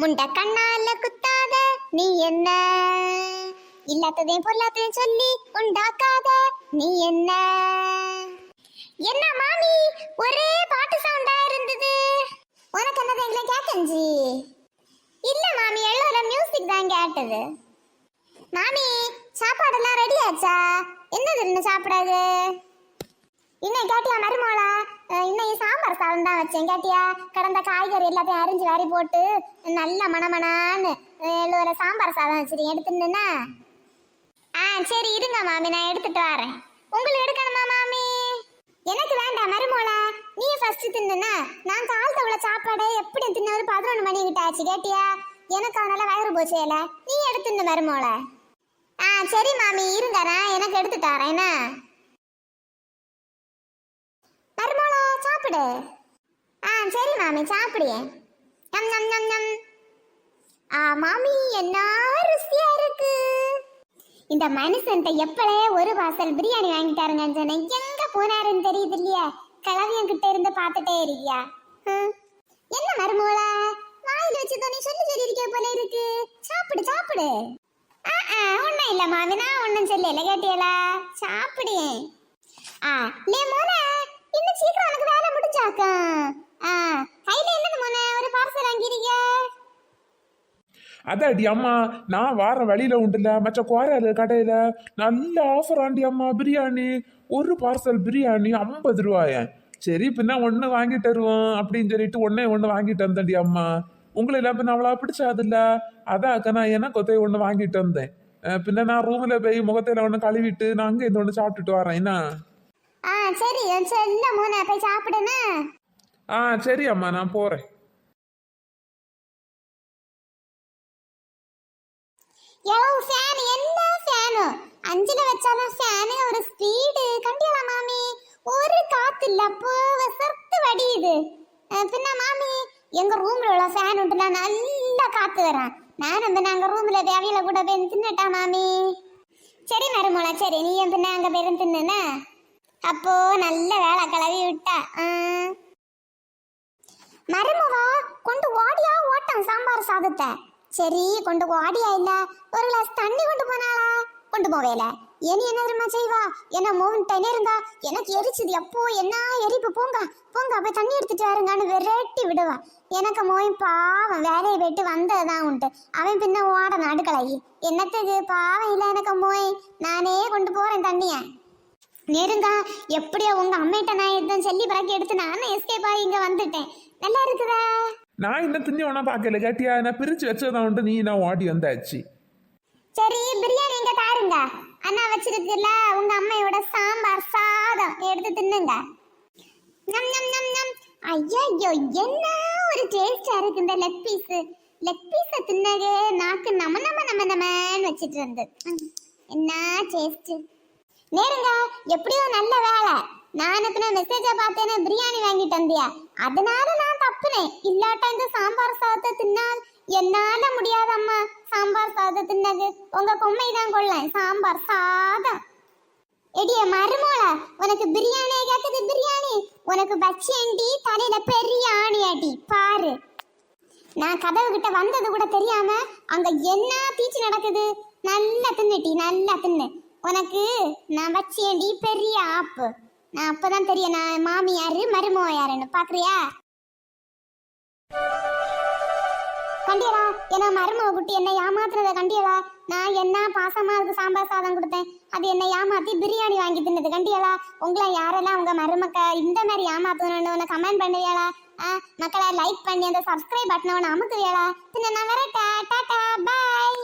முண்ட கண்ணால குத்தாத நீ என்ன? இல்லாததையும் பொல்லாததையும் சொல்லி உண்டாக்காத நீ என்ன? என்ன மாமி ஒரே பாட்டு சவுண்டா இருந்தது. உனக்கு என்னது எங்களை கேக்கஞ்சி இல்ல மாமி எல்லோரும் மியூசிக் தான் கேட்டது. மாமி சாப்பாடெல்லாம் ரெடி ஆச்சா? என்னது இன்னும் சாப்பிடாது? இன்னும் கேட்டியா மருமோளா இன்னைக்கு சாம்பார் சாதம் தான் வச்சேன். கேட்டியா? கடந்த காய்கறி எல்லாத்தையும் அரிஞ்சு வாரி போட்டு நல்ல மணமணான்னு எழுவர சாம்பார் சாதம் வச்சிருக்கேன். எடுத்துருந்தேன்னா ஆ சரி இருங்க மாமி நான் எடுத்துட்டு வரேன். உங்களுக்கு எடுக்கணுமா மாமி? எனக்கு வேண்டாம் மருமோளா. நீ ஃபர்ஸ்ட் தின்னுனா நான் காலத்தை உள்ள சாப்பாடு எப்படி தின்ன ஒரு பதினொன்று மணி கிட்ட ஆச்சு கேட்டியா? எனக்கு அதனால வயிறு போச்சேல நீ எடுத்துன்னு மருமோளை. ஆ சரி மாமி இருங்க நான் எனக்கு எடுத்துட்டு வரேன் என்ன? மருமோளா சாப்பிடு. ஆ சரி மாமி சாப்பிடு. நம் நம் நம் நம். ஆ மாமி என்ன ருசியா இருக்கு. இந்த மனுஷன்ட்ட எப்பளே ஒரு வாசல் பிரியாணி வாங்கிட்டாருங்க சொன்னேன் எங்க போனாருன்னு தெரியுது இல்லையா? கிளவியன் கிட்ட இருந்து பார்த்துட்டே இருக்கியா? என்ன மருமோளா? வாயில் வச்சு தானே சொல்லி சொல்லியிருக்கே போல இருக்கு. சாப்பிடு சாப்பிடு. ஆ இல்ல மாமி நான் ஒன்றும் சொல்லல கேட்டியலா? சாப்பிடு. ஆ லே மோனே. சீக்கிரம் உனக்கு வேலை முடிஞ்சாக்கா? ஆ கையில என்னது மோனே? ஒரு பார்சல் வாங்கிருக்க அதாடி அம்மா நான் வார வழியில உண்டுல மச்ச குவாரால கடையில. நல்ல ஆஃபர் ஆண்டி அம்மா பிரியாணி. ஒரு பார்சல் பிரியாணி ஐம்பது ரூபாயன் சரி பின்ன ஒன்று வாங்கிட்டு வருவோம் அப்படின்னு சொல்லிட்டு ஒன்னே ஒன்று வாங்கிட்டு வந்தேன்டி அம்மா. உங்களை எல்லாம் பின்ன அவ்வளோ பிடிச்சாதுல்ல? அதான் அக்கா நான் என்ன கொத்தை ஒன்று வாங்கிட்டு வந்தேன். பின்ன நான் ரூமில் போய் முகத்தையில ஒன்று கழுவிட்டு நான் அங்கே இந்த ஒன்று சாப்பிட்டுட்டு வரேன். என்ன? ஆ சரி செல்ல மோனே போய் சாப்பிடுனா ஆ சரி அம்மா நான் போகிறேன் எவ்வளவு ஃபேன் என்ன ஃபேனு அஞ்சுல வச்சாலும் ஃபேனு ஒரு ஸ்பீடு கண்டியலா மாமி. ஒரு காத்து இல்ல அப்போ விசர்த்து வடியுது அஹ் பின்ன மாமி எங்க ரூம்ல உள்ள ஃபேன் உண்டுல நல்லா காத்து வரான். நானும் பின்ன அங்க ரூம்ல வேவையில கூட போய் தின்னுட்டா மாமி. சரி மருமோள சரி நீ என் பின்ன அங்க போய் தின்னுனா அப்போ நல்ல வேலை கிளவி விட்டா. மருமவா கொண்டு ஓடியா ஓட்டம் சாம்பார் சாதத்தை? சரி கொண்டு ஓடியா இல்ல ஒரு கிளாஸ் தண்ணி கொண்டு போனாளா? கொண்டு போவேல. இனி என்ன தெரியுமா செய்வா? என்ன மோகன்ட்டனே இருந்தா? எனக்கு எரிச்சது எப்போ என்ன எரிப்பு? போங்க போங்க போய் தண்ணி எடுத்துட்டு வாருங்கன்னு விரட்டி விடுவா. எனக்கு மோயின் பாவம் வேலையை போயிட்டு வந்ததுதான் உண்டு. அவன் பின்ன ஓட நடுக்கலாகி என்னத்துக்கு பாவம் இல்லை எனக்கு மோய் நானே கொண்டு போறேன் தண்ணியை. நெருங்கா எப்படியோ உங்க அம்மைகிட்ட நான் எடுத்தேன் சொல்லி பிறகு எடுத்து நானும் எஸ்கேப் ஆகி இங்க வந்துட்டேன். நல்லா இருக்குதா? நான் இன்னும் தின்னி ஒன்றா பார்க்கல கேட்டியா? நான் பிரித்து வச்சதான் உண்டு நீ நான் ஓடி வந்தாச்சு. சரி பிரியாணி எங்க தாருங்க. அண்ணா வச்சிருக்குல்ல உங்க அம்மையோட சாம்பார் சாதம். எடுத்து தின்னுங்க. நம் நம் நம் நம் ஐயோ என்ன ஒரு டேஸ்டா இருக்கு இந்த லெக் பீஸ் லெக் பீஸ தின்னவே நாக்கு நம நம நம நமன்னு வச்சிட்டு இருந்து. ம், என்ன டேஸ்ட் நேருங்க எப்படியோ நல்ல வேலை. நான் அனுப்பின மெசேஜ பார்த்தேன்னு பிரியாணி வாங்கிட்டு வந்தியா? அதனால நான் தப்புனேன். இல்லாட்டா இந்த சாம்பார் சாதத்தை தின்னால் என்னால முடியாதம்மா சாம்பார் சாதம் தின்னது. உங்க கொம்மை தான் கொள்ளேன் சாம்பார் சாதம். எடிய மருமோள உனக்கு பிரியாணி கேக்குது பிரியாணி? உனக்கு பச்சி அண்டி தலையில பெரிய ஆணி பாரு. நான் கதவு கிட்ட வந்தது கூட தெரியாம அங்க என்ன பீச்சு நடக்குது? நல்லா தின்னுட்டி நல்லா தின்னு. உனக்கு நான் வச்சேன்டி பெரிய ஆப்பு நான் அப்பதான் தெரியும் நான் மாமியாரு மருமோ யாருன்னு பாக்குறியா? கண்டியடா ஏன்னா மருமக குட்டி என்ன ஏமாத்துறத கண்டியலா நான் என்ன பாசமா அதுக்கு சாம்பார் சாதம் கொடுத்தேன்? அது என்ன ஏமாத்தி பிரியாணி வாங்கி தின்னது. கண்டியலா உங்களை யாரெல்லாம் உங்க மருமக்க இந்த மாதிரி ஏமாத்தணும்னு கமெண்ட் பண்ணுவியாளா ஆ, மக்களை லைக் பண்ணி அந்த சப்ஸ்கிரைப் பட்டனை ஒன்று அமுக்குவியாளா பின்ன நான் வரட்டா டாடா பாய்